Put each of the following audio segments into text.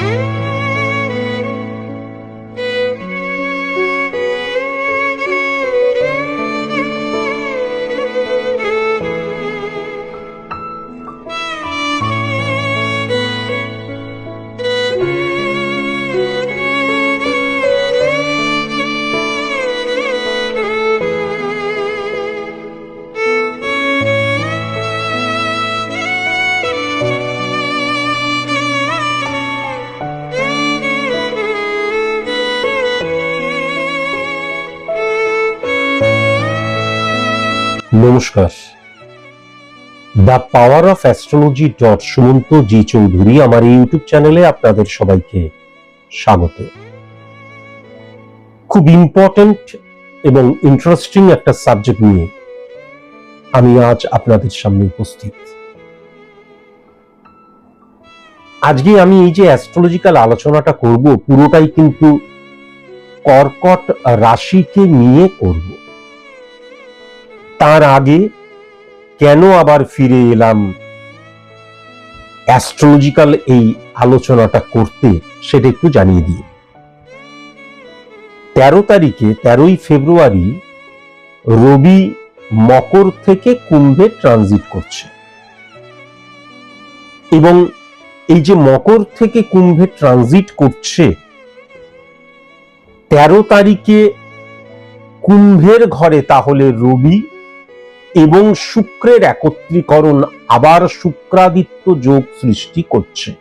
Música নমস্কার। The power of astrology dot Sumanta G Chowdhury আমার YouTube চ্যানেলে আপনাদের সবাইকে স্বাগত। খুব ইম্পর্ট্যান্ট এবং ইন্টারেস্টিং একটা সাবজেক্ট নিয়ে আমি আজ আপনাদের সামনে উপস্থিত। আজকে আমি এই যে অ্যাস্ট্রোলজিক্যাল আলোচনাটা করব, পুরোটাই কিন্তু কর্কট রাশিকে নিয়ে করব। তার আগে কেন আবার ফিরে এলাম? অ্যাস্ট্রোলজিক্যাল এই আলোচনাটা করতে সেটা একটু জানিয়ে দিই। তেরো তারিখে, তেরোই ফেব্রুয়ারি রবি মকর থেকে কুম্ভে ট্রানজিট করছে। এবং এই যে মকর থেকে কুম্ভে ট্রানজিট করছে, তেরো তারিখে কুম্ভের ঘরে তাহলে রবি এবং শুক্রের একত্রীকরণ আবার শুক্রাদিত্য যোগ সৃষ্টি করছে।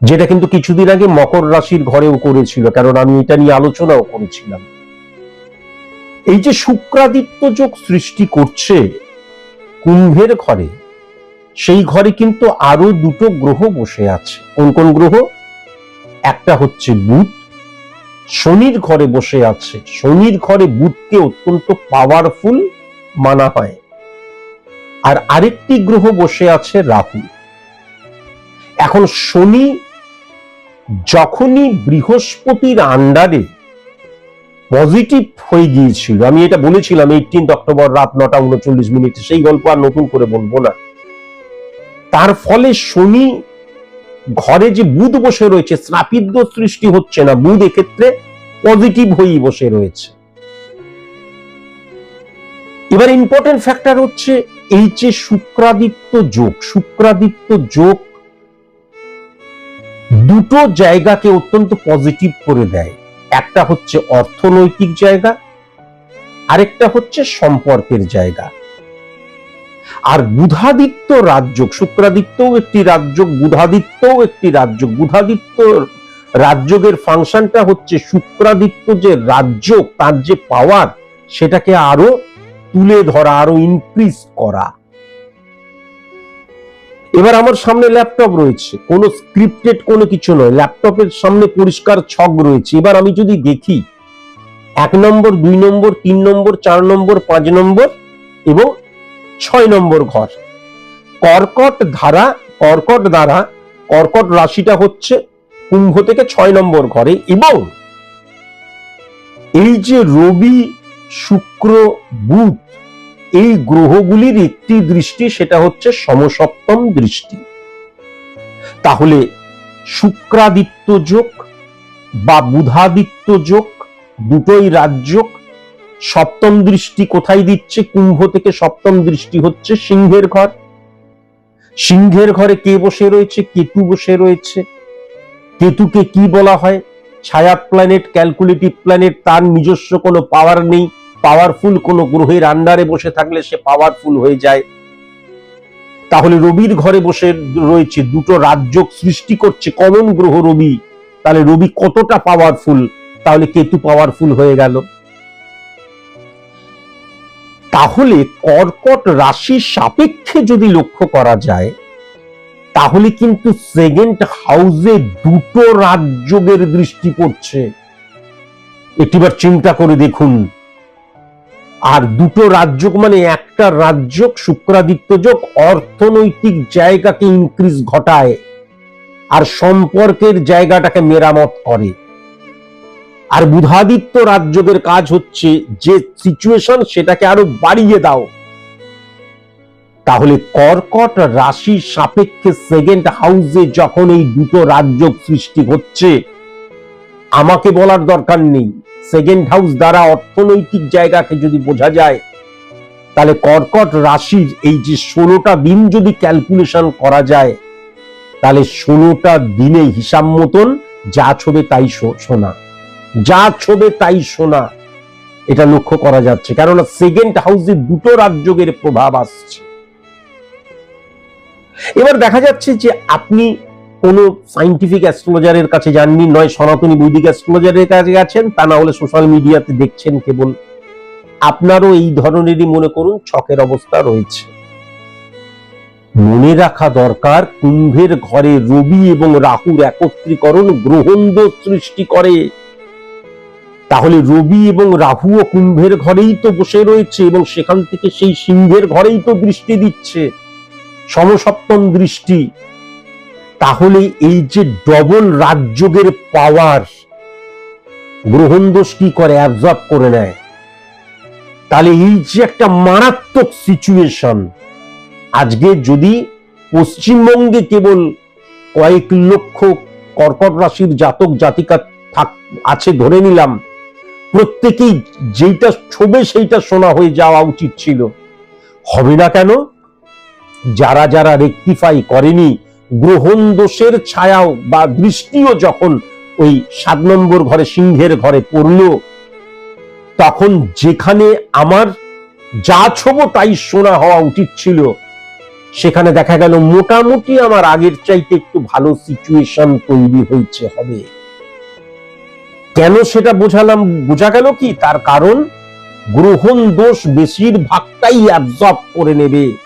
যেটা কিন্তু কিছুদিন আগে মকর রাশির ঘরেও করেছিল কারণ আমি এটা নিয়ে আলোচনাও করেছিলাম। এই যে শুক্রাদিত্য যোগ সৃষ্টি করছে কুম্ভের ঘরে, সেই ঘরে কিন্তু আরও দুটো গ্রহ বসে আছে। কোন কোন গ্রহ? একটা হচ্ছে বুধ, শনির ঘরে বসে আছে। শনির ঘরে বুধকে অত্যন্ত পাওয়ারফুল মানা হয়। আর আরেকটি গ্রহ বসে আছে রাহু। এখন শনি যখনই বৃহস্পতির আন্ডারে পজিটিভ হয়ে গিয়েছিল, আমি এটা বলেছিলাম এইটিন্থ অক্টোবর রাত নটা উনচল্লিশ মিনিটে, সেই গল্প আর নতুন করে বলব না। তার ফলে শনি ঘরে যে বুধ বসে রয়েছে সৃষ্টি হচ্ছে না, বুধ এক্ষেত্রে পজিটিভ হয়েই বসে রয়েছে। এবার ইম্পর্টেন্ট ফ্যাক্টর হচ্ছে এই যে শুক্রাদিত্য যোগ শুক্রাদিত্য যোগ দুটো জায়গাকে অত্যন্ত পজিটিভ করে দেয়। একটা হচ্ছে অর্থনৈতিক জায়গা, আরেকটা হচ্ছে সম্পর্কের জায়গা। আর বুধাদিত্য রাজ্য শুক্রাদিত্যও একটি রাজ্য বুধাদিত্যও একটি রাজ্য বুধাদিত্য রাজ্যের ফাংশনটা হচ্ছে শুক্রাদিত্য যে রাজ্য তার যে পাওয়ার সেটাকে আরও তুলে ধরা, আরও ইনক্রিজ করা। এবার আমার সামনে ল্যাপটপ রয়েছে। কোনো স্ক্রিপ্টেড কোনো কিছু নয়। ল্যাপটপের সামনে পরিষ্কার ছক রয়েছে। এবার আমি যদি দেখি, এক নম্বর, দুই নম্বর, তিন নম্বর, চার নম্বর, পাঁচ নম্বর এবং ছয় নম্বর ঘর। কর্কট ধারা, কর্কট দ্বারা কর্কট রাশিটা হচ্ছে কুম্ভ থেকে ছয় নম্বর ঘরে এবং এই যে রবি শুক্র বুধ। এই গ্রহগুলির একটি দৃষ্টি, সেটা হচ্ছে সমসপ্তম দৃষ্টি। তাহলে শুক্রাদিত্য যোগ বা বুধাদিত্য যোগ, দুটোই রাজযোগ। সপ্তম দৃষ্টি কোথায় দিচ্ছে? কুম্ভ থেকে সপ্তম দৃষ্টি হচ্ছে সিংহের ঘর। সিংহের ঘরে কে বসে রয়েছে? কেতু বসে রয়েছে। কেতুকে কি বলা হয়? ছায়া প্ল্যানেট ক্যালকুলেটিভ প্ল্যানেট তার নিজস্ব কোনো পাওয়ার নেই। পাওয়ারফুল কোনো গ্রহের আন্ডারে বসে থাকলে সে পাওয়ারফুল হয়ে যায়। তাহলে রবির ঘরে বসে রয়েছে, দুটো রাজ্য সৃষ্টি করছে, কমন গ্রহ রবি। তাহলে রবি কতটা পাওয়ারফুল তাহলে কেতু পাওয়ারফুল হয়ে গেল। তাহলে কর্কট রাশির সাপেক্ষে যদি লক্ষ্য করা যায় তাহলে কিন্তু সেকেন্ড হাউসে দুটো রাজযোগের দৃষ্টি পড়ছে। একটিবার চিন্তা করে দেখুন। আর দুটো রাজ্য মানে একটা রাজ্য শুক্রাদিত্য যোগ, অর্থনৈতিক জায়গাকে ইনক্রিজ ঘটায় আর সম্পর্কের জায়গাটাকে মেরামত করে। আর বুধাদিত্য রাজ্যের কাজ হচ্ছে যে সিচুয়েশন সেটাকে আরও বাড়িয়ে দাও। তাহলে কর্কট রাশি সাপেক্ষে সেকেন্ড হাউসে যখন এই দুটো রাজ্য সৃষ্টি হচ্ছে, আমাকে বলার দরকার নেই। সেকেন্ড হাউস দ্বারা অর্থনৈতিক জায়গাকে যদি বোঝা যায়, তাহলে কর্কট রাশির এই যে ষোলোটা দিন যদি ক্যালকুলেশন করা যায়, তাহলে ষোলোটা দিনে হিসাব মতন যা ছবে তাই শোনা। যা ছবে তাই শোনা। এটা লক্ষ্য করা যাচ্ছে। কেননা সেকেন্ড হাউসে দুটো রাজযোগের প্রভাব আসছে। এবার দেখা যাচ্ছে যে আপনি কোনো সাইন্টিফিক অ্যাস্ট্রোলজারের কাছে যাননি, নয় সনাতনী বৈদিক অ্যাস্ট্রোলজারের কাছে গেছেন, তা না হলে সোশ্যাল মিডিয়াতে দেখছেন কেবল আপনারও এই ধরনেরই মনে করুন ছকের অবস্থা রয়েছে। মনে রাখা দরকার, কুম্ভের ঘরে রবি এবং রাহুর একত্রীকরণ গ্রহণ সৃষ্টি করে। তাহলে রবি এবং রাহুও কুম্ভের ঘরেই তো বসে রয়েছে এবং সেখান থেকে সেই সিংহের ঘরেই তো দৃষ্টি দিচ্ছে। সমসপ্তম দৃষ্টি, তাহলে এই যে ডবল রাজযোগের পাওয়ার গ্রহণ দোষ কি করে অ্যাবজর্ব করে নেয়? তাহলে এই যে একটা মারাত্মক সিচুয়েশন আজকে যদি পশ্চিমবঙ্গে কেবল কয়েক লক্ষ কর্কট রাশির জাতক জাতিকা থাক, আছে ধরে নিলাম, প্রত্যেকেই যেইটা ছবে সেইটা শোনা হয়ে যাওয়া উচিত ছিল। হবে না কেন? যারা যারা রেকটিফাই করেনি, গ্রহণ দোষের ছায়াও বা দৃষ্টিও যখন ওই সাত নম্বর ঘরে, সিংহের ঘরে পড়ল, তখন যেখানে আমার যা ছবো তাই শোনা হওয়া উচিত ছিল। সেখানে দেখা গেল মোটামুটি আমার আগের চাইতে একটু ভালো সিচুয়েশন তৈরি হয়েছে হবে। কেন সেটা বোঝালাম? বোঝা গেল কি? তার কারণ, গ্রহণ দোষ বেশিরভাগটাই অ্যাবজর্ব করে নেবে।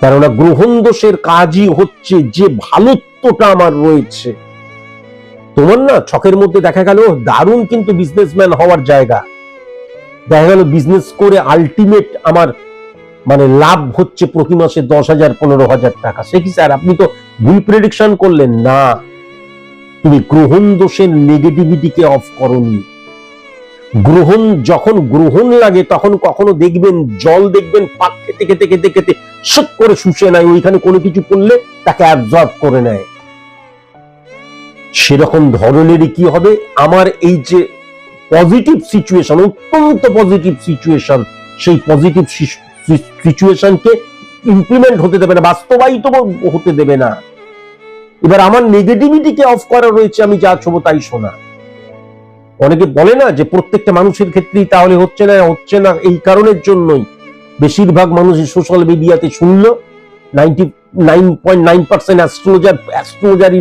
কেননা গ্রহণ দোষের কাজই হচ্ছে যে ভালোত্বটা আমার রয়েছে। তোমার না ছকের মধ্যে দেখা গেল দারুণ কিন্তু বিজনেসম্যান হওয়ার জায়গা। দেখা গেল বিজনেস করে আলটিমেট আমার মানে লাভ হচ্ছে প্রতি মাসে দশ হাজার, পনেরো হাজার টাকা। সে কি স্যার আপনি তো ভুল প্রেডিকশন করলেন? না। তুমি গ্রহণ দোষের নেগেটিভিটিকে অফ করনি। গ্রহণ যখন গ্রহণ লাগে তখন কখনো দেখবেন, জল দেখবেন, পাক খেতে খেতে খেতে খেতে শক করে শুষে নেয়, ওইখানে কোনো কিছু করলে তাকে অ্যাবজর্ব করে নেয়। সেরকম ধরনেরই কি হবে? আমার এই যে পজিটিভ সিচুয়েশন অত্যন্ত পজিটিভ সিচুয়েশন সেই পজিটিভ সিচুয়েশনকে ইমপ্লিমেন্ট হতে দেবে না, বাস্তবায়িত হতে দেবে না। এবার আমার নেগেটিভিটিকে অফ করা রয়েছে, আমি যা ছোবো তাই শোনা। অনেকে বলে না যে প্রত্যেকটা মানুষের ক্ষেত্রেই তাহলে হচ্ছে না হচ্ছে না, এই কারণের জন্যই। বেশিরভাগ মানুষ সোশ্যাল মিডিয়াতে শুনলো। নাইনটি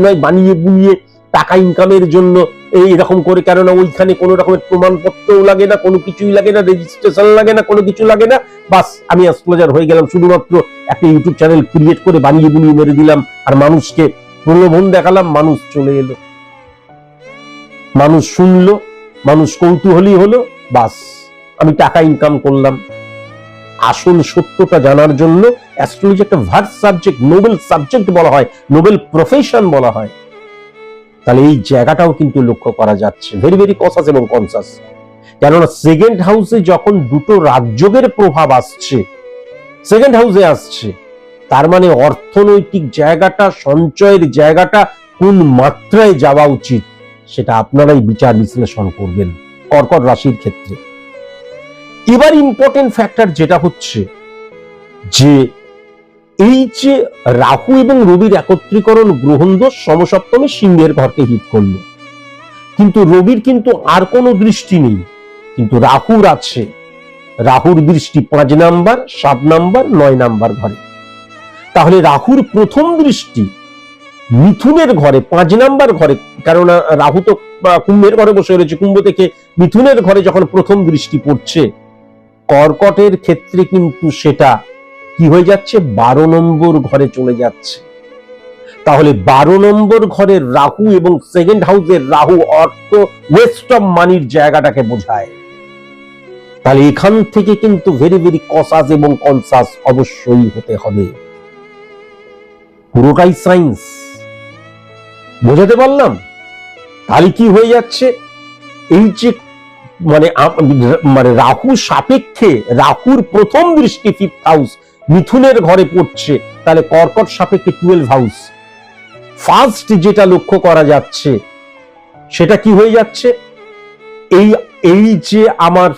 নয়, বানিয়ে বুনিয়ে টাকা ইনকামের জন্য এই এরকম করে। কেননা ওইখানে কোনো রকমের প্রমাণপত্রও লাগে না, কোনো কিছুই লাগে না রেজিস্ট্রেশন লাগে না, কোনো কিছু লাগে না। বাস, আমি অ্যাস্ট্রোলজার হয়ে গেলাম, শুধুমাত্র একটা ইউটিউব চ্যানেল ক্রিয়েট করে বানিয়ে বুনিয়ে মেরে দিলাম, আর মানুষকে প্রলোভন দেখালাম, মানুষ চলে এলো। মানুষ শুনলো, মানুষ কৌতূহলী হলো, বাস, আমি টাকা ইনকাম করলাম। আসল সত্যটা জানার জন্য অ্যাস্ট্রোলজি একটা ভার্স সাবজেক্ট নোবেল সাবজেক্ট বলা হয় নোবেল প্রফেশন বলা হয়। তাহলে এই জায়গাটাও কিন্তু লক্ষ্য করা যাচ্ছে। ভেরি ভেরি কসাস এবং কনসাস কেননা সেকেন্ড হাউসে যখন দুটো রাজযোগের প্রভাব আসছে সেকেন্ড হাউসে আসছে, তার মানে অর্থনৈতিক জায়গাটা, সঞ্চয়ের জায়গাটা কোন মাত্রায় যাওয়া উচিত, সেটা আপনারাই বিচার বিশ্লেষণ করবেন। কর্কট রাশির ক্ষেত্রে। এবার ইম্পর্টেন্ট ফ্যাক্টর যেটা হচ্ছে যে এই যে রাহু এবং রবির একত্রীকরণ গ্রহণ দোষ সমসপ্তমে সিংহের ঘরকে হিট করল। কিন্তু রবির কিন্তু আর কোনো দৃষ্টি নেই। কিন্তু রাহুর আছে। রাহুর দৃষ্টি পাঁচ নাম্বার, সাত নাম্বার, নয় নাম্বার ঘরে। তাহলে রাহুর প্রথম দৃষ্টি মিথুনের ঘরে, পাঁচ নাম্বার ঘরে কারণ রাহু তো কুম্ভের ঘরে বসে রয়েছে। কুম্ভ থেকে মিথুনের ঘরে যখন প্রথম দৃষ্টি পড়ছে কর্কটের ক্ষেত্রে কিন্তু সেটা কি হয়ে যাচ্ছে? বারো নম্বর ঘরে চলে যাচ্ছে। তাহলে বারো নম্বর ঘরের রাহু এবং সেকেন্ড হাউসের রাহু অর্থ ওয়েস্ট অফ মানির জায়গাটাকে বোঝায়। তাহলে এখান থেকে কিন্তু ভেরি ভেরি কসাস এবং কনসাস অবশ্যই হতে হবে। পুরোটাই সায়েন্স বোঝাতে পারলাম? তাহলে কি হয়ে যাচ্ছে? এই যে মানে মানে রাহু সাপেক্ষে রাহুর প্রথম দৃষ্টি ফিফথ হাউস মিথুনের ঘরে পড়ছে। তাহলে কর্কট সাপেক্ষে টুয়েলভ হাউস ফার্স্ট যেটা লক্ষ্য করা যাচ্ছে, সেটা কি হয়ে যাচ্ছে? এই এই যে আমার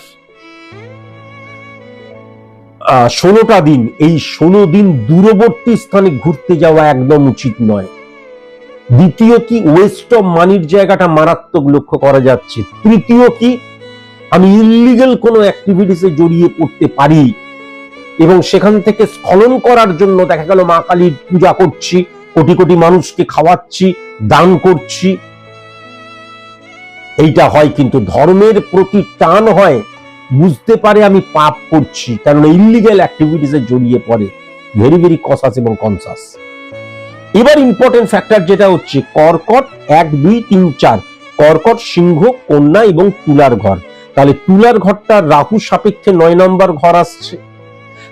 ষোলোটা দিন, এই ষোলো দিন দূরবর্তী স্থানে ঘুরতে যাওয়া একদম উচিত নয়। দ্বিতীয় কি ওয়েস্ট অফ মানির জায়গাটা মারাত্মক লক্ষ্য করা যাচ্ছে। তৃতীয় কি আমি ইলিগেল কোনো অ্যাক্টিভিটিসে জড়িয়ে পড়তে পারি। এবং সেখান থেকে স্খলন করার জন্য দেখা গেল মা কালীর পূজা করছি, কোটি কোটি মানুষকে খাওয়াচ্ছি, দান করছি। এইটা হয় কিন্তু ধর্মের প্রতি টান হয়, বুঝতে পারে আমি পাপ করছি কারণ ইলিগেল অ্যাক্টিভিটিসে জড়িয়ে পড়ে। ভেরি ভেরি কসাস এবং কনসাস এবার ইম্পর্টেন্ট ফ্যাক্টর যেটা হচ্ছে, কর্কট এক, দুই, তিন, চার। কর্কট সিংহ, কন্যা এবং তুলার ঘর। তাহলে তুলার ঘরটা রাহু সাপেক্ষে নয় নম্বর ঘর আসছে।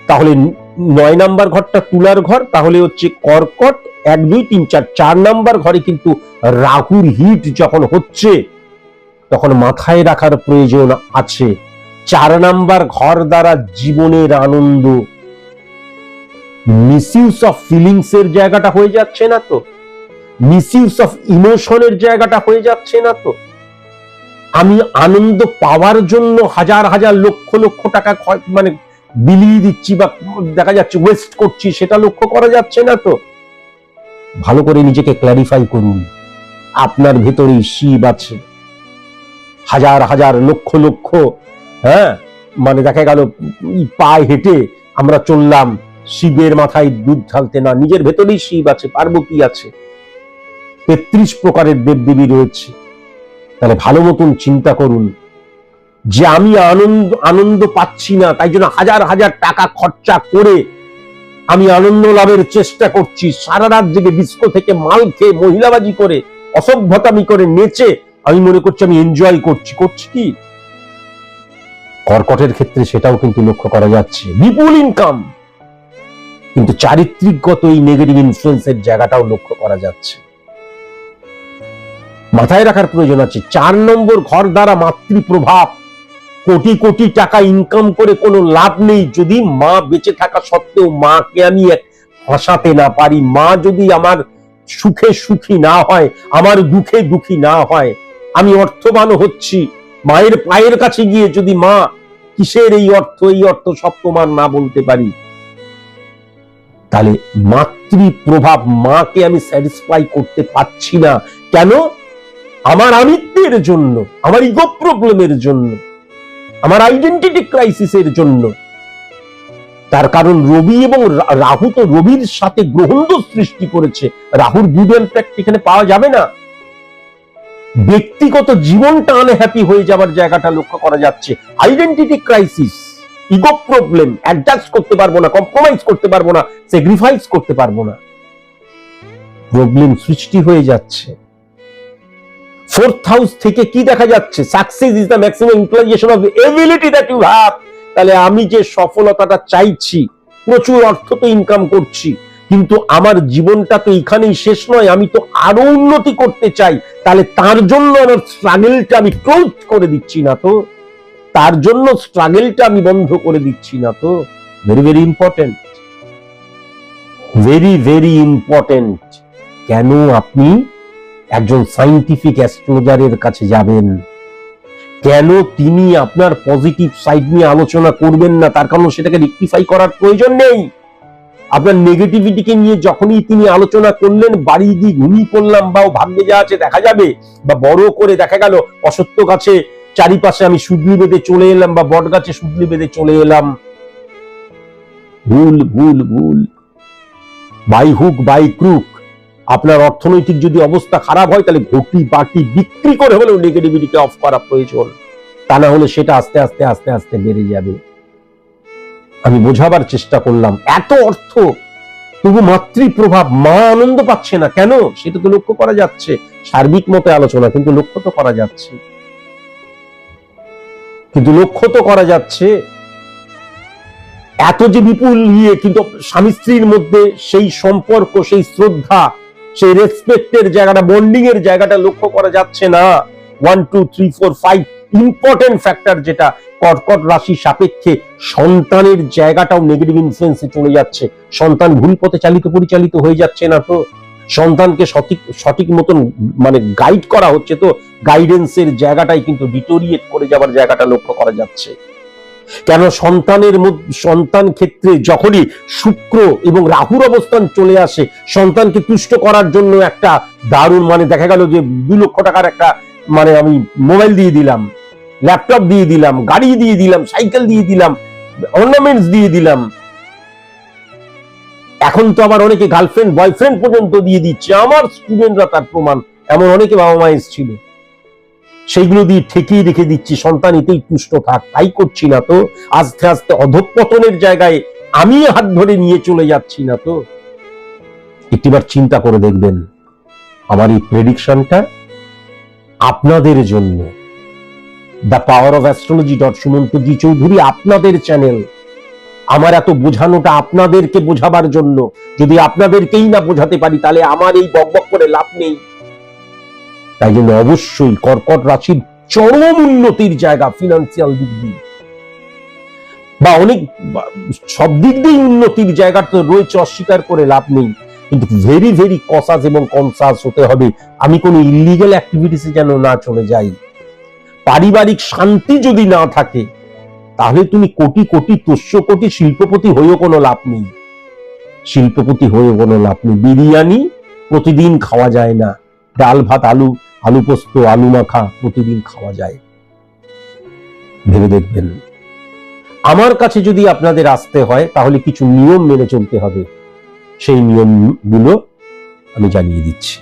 তাহলে নয় নাম্বার ঘরটা তুলার ঘর, তাহলে হচ্ছে কর্কট, এক, দুই, তিন, চার চার নাম্বার ঘরে কিন্তু রাহুর হিট যখন হচ্ছে, তখন মাথায় রাখার প্রয়োজন আছে। চার নাম্বার ঘর দ্বারা জীবনের আনন্দ। মিসইউজ অফ ফিলিংস এর জায়গাটা হয়ে যাচ্ছে না তো? মিসইউজ অফ ইমোশনের জায়গাটা হয়ে যাচ্ছে না তো? আমি আনন্দ পাওয়ার জন্য হাজার হাজার লক্ষ লক্ষ টাকা মানে বিলিয়ে দিচ্ছি বা দেখা যাচ্ছে ওয়েস্ট করছি, সেটা লক্ষ্য করা যাচ্ছে না তো। ভালো করে নিজেকে ক্ল্যারিফাই করুন, আপনার ভেতরেই শিব আছে। হাজার হাজার লক্ষ লক্ষ হ্যাঁ মানে দেখা গেল পায়ে হেঁটে আমরা চললাম, শিবের মাথায় দুধ ঢালতে, না, নিজের ভেতরেই শিব আছে, পার্বতী আছে। তেত্রিশ প্রকারের দেবদেবী রয়েছে। তাহলে ভালো মতন চিন্তা করুন। যে আমি আনন্দ আনন্দ পাচ্ছি না, তাই জন্য হাজার হাজার টাকা খরচা করে আমি আনন্দ লাভের চেষ্টা করছি। সারা রাত জেগে ডিস্কো থেকে মাল খেয়ে মহিলাবাজি করে, অসভ্যতামি করে নেচে আমি মনে করছি আমি এনজয় করছি। করছি কি? কর্কটের ক্ষেত্রে সেটাও কিন্তু লক্ষ্য করা যাচ্ছে। বিপুল ইনকাম কিন্তু চারিত্রিকগত এই নেগেটিভ ইনফ্লুয়েন্সের জায়গাটাও লক্ষ্য করা যাচ্ছে। মাথায় রাখার প্রয়োজন আছে। চার নম্বর ঘর দ্বারা মাতৃপ্রভাব। কোটি কোটি টাকা ইনকাম করে কোনো লাভ নেই। যদি মা বেঁচে থাকা সত্ত্বেও মাকে আমি হাসাতে না পারি, মা যদি আমার সুখে সুখী না হয়, আমার দুঃখে দুঃখী না হয়, আমি অর্থবান হচ্ছি। মায়ের পায়ের কাছে গিয়ে যদি মা কিসের এই অর্থ এই অর্থ সব তোমার না বলতে পারি? তাহলে মাতৃ প্রভাব মাকে আমি স্যাটিসফাই করতে পারছি না। কেন? আমার আমিত্বের জন্য, আমার ইগো প্রবলেমের জন্য, আমার আইডেন্টিটি ক্রাইসিসের জন্য। তার কারণ রবি এবং রাহু তো রবির সাথে গ্রহণ সৃষ্টি করেছে। রাহুর গুড ইম্প্যাক্ট এখানে পাওয়া যাবে না। ব্যক্তিগত জীবনটা আনহ্যাপি হয়ে যাবার জায়গাটা লক্ষ্য করা যাচ্ছে। Identity crisis ego problem adjust করতে পারব না কম্প্রোমাইজ করতে পারব না স্যাক্রিফাইস করতে পারব না। প্রবলেম সৃষ্টি হয়ে যাচ্ছে। ফোর্থ হাউস থেকে কি দেখা যাচ্ছে? Success is the maximum utilization of ability that you have তাহলে আমি যে সফলতাটা চাইছি, প্রচুর অর্থ তো ইনকাম করছি, কিন্তু আমার জীবনটা তো এখানেই শেষ নয়, আমি তো আরও উন্নতি করতে চাই, তাহলে তার জন্য আমার স্ট্রাগলটা আমি ক্লোজ করে দিচ্ছি না তো? তার জন্য স্ট্রাগলটা আমি বন্ধ করে দিচ্ছি না তো? Very very important very very important কেন আপনি একজন সাইন্টিফিক অ্যাস্ট্রোলজারের কাছে যাবেন। কেন তিনি আপনার পজিটিভ সাইড নিয়ে আলোচনা করবেন না? তার কারণ সেটাকে রেকটিফাই করার প্রয়োজন নেই। আপনার নেগেটিভিটিকে নিয়ে যখনই তিনি আলোচনা করলেন বাড়ি গিয়ে ঘুমিয়ে পড়লাম বা ভাগ্যে যা আছে দেখা যাবে বা বড় করে দেখা গেল, অসত্য গাছে চারিপাশে আমি সুদলি বেঁধে চলে এলাম বা বট গাছে সুদলি বেঁধে চলে এলাম। ভুল ভুল ভুল। বাই হুক বাই ক্রুক আপনার অর্থনৈতিক যদি অবস্থা খারাপ হয়, তাহলে ঘটি বাটি বিক্রি করে হলেও নেগেটিভিটিকে অফ করা প্রয়োজন। তা না হলে সেটা আস্তে আস্তে আস্তে আস্তে বেড়ে যাবে। আমি বোঝাবার চেষ্টা করলাম, এত অর্থ, তবু মাতৃ প্রভাব মা আনন্দ পাচ্ছে না কেন? সেটা তো লক্ষ্য করা যাচ্ছে। সার্বিক মতে আলোচনা, কিন্তু লক্ষ্য তো করা যাচ্ছে। কিন্তু লক্ষ্য তো করা যাচ্ছে, এত যে বিপুল ইয়ে কিন্তু স্বামী স্ত্রীর মধ্যে সেই সম্পর্ক, সেই শ্রদ্ধা সেই রেসপেক্টের জায়গাটা বন্ডিং এর জায়গাটা লক্ষ্য করা যাচ্ছে না। One two three four five important factor যেটা কর্কট রাশি সাপেক্ষে সন্তানের জায়গাটাও নেগেটিভ ইনফ্লুয়েন্সে চলে যাচ্ছে। সন্তান ভুল পথে চালিত পরিচালিত হয়ে যাচ্ছে না তো। সন্তানকে সঠিক সঠিক মতন মানে গাইড করা হচ্ছে তো। গাইডেন্সের জায়গাটাই কিন্তু ডিটোরিয়েট করে যাবার জায়গাটা লক্ষ্য করা যাচ্ছে। কেন সন্তানের সন্তান ক্ষেত্রে যখনই শুক্র এবং রাহুর অবস্থান চলে আসে, সন্তানকে তুষ্ট করার জন্য একটা দারুণ মানে দেখা গেল যে দু লক্ষ টাকার একটা মানে আমি মোবাইল দিয়ে দিলাম, ল্যাপটপ দিয়ে দিলাম, গাড়ি দিয়ে দিলাম, সাইকেল দিয়ে দিলাম অর্নামেন্টস দিয়ে দিলাম। এখন তো আবার অনেকে গার্লফ্রেন্ড বয়ফ্রেন্ড পর্যন্ত দিয়ে দিচ্ছে, আমার স্টুডেন্টরা তার প্রমাণ, এমন অনেকে বাবা মা এসেছিল। সেইগুলো দিয়ে ঠেকিয়ে রেখে দিচ্ছি, সন্তান এতেই তুষ্ট থাক, তাই করছি না তো। আস্তে আস্তে অধঃপতনের জায়গায় আমি হাত ধরে নিয়ে চলে যাচ্ছি না তো। একটিবার চিন্তা করে দেখবেন, আমার এই প্রেডিকশনটা আপনাদের জন্য। The power of astrology dot Sumanta G Chowdhury আপনাদের চ্যানেল আমার এত বোঝানোটা আপনাদেরকে বোঝাবার জন্য। যদি আপনাদেরকেই না বোঝাতে পারি, তাহলে আমার এই বকবক করে লাভ নেই। তাই জন্য অবশ্যই কর্কট রাশির চরম উন্নতির জায়গা ফিনান্সিয়াল দিক দিয়ে। বা অনেক সব দিক দিয়ে উন্নতির জায়গা তো রয়েছে, অস্বীকার করে লাভ নেই। কিন্তু ভেরি ভেরি কসাস এবং কনসাস হতে হবে। আমি কোনো ইলিগেল অ্যাক্টিভিটিসে যেন না চলে যাই। পারিবারিক শান্তি যদি না থাকে, তাহলে তুমি কোটি কোটি, তুষ্য কোটি শিল্পপতি হয়েও কোনো লাভ নেই। শিল্পপতি হয়েও কোনো লাভ নেই। বিরিয়ানি প্রতিদিন খাওয়া যায় না। ডাল, ভাত, আলু আলু পোস্ত, আলু মাখা প্রতিদিন খাওয়া যায়। ভেবে দেখবেন। আমার কাছে যদি আপনাদের আসতে হয়, তাহলে কিছু নিয়ম মেনে চলতে হবে। সেই নিয়মগুলো আমি জানিয়ে দিচ্ছি।